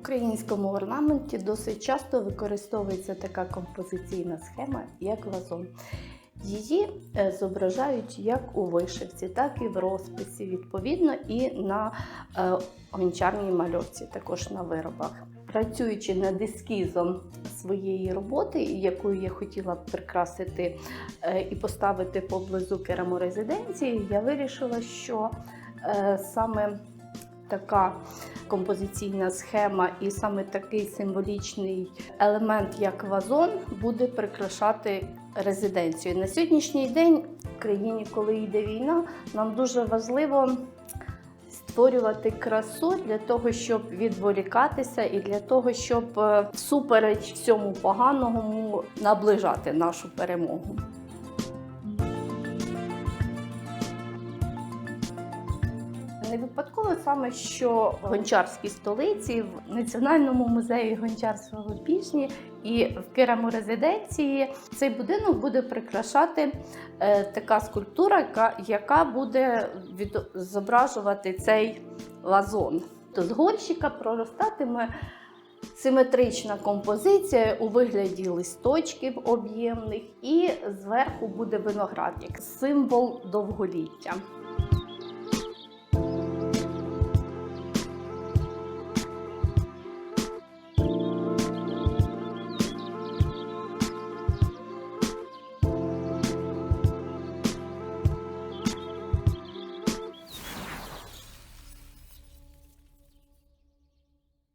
українському орнаменті досить часто використовується така композиційна схема, як вазон. Її е, зображають як у вишивці, так і в розписі, відповідно, і на е, гончарній мальовці, також на виробах. Працюючи над ескізом своєї роботи, якою я хотіла б прикрасити е, і поставити поблизу кераморезиденції, я вирішила, що е, саме така композиційна схема і саме такий символічний елемент, як вазон, буде прикрашати резиденцію. На сьогоднішній день в країні, коли йде війна, нам дуже важливо створювати красу для того, щоб відволікатися, і для того, щоб е, всупереч всьому поганому наближати нашу перемогу. Не випадково саме, що в гончарській столиці, в Національному музеї гончарства в Опішні і в кераморезиденції цей будинок буде прикрашати е, така скульптура, яка, буде зображувати цей вазон. То з горщика проростатиме симетрична композиція у вигляді листочків об'ємних, і зверху буде виноград, як символ довголіття.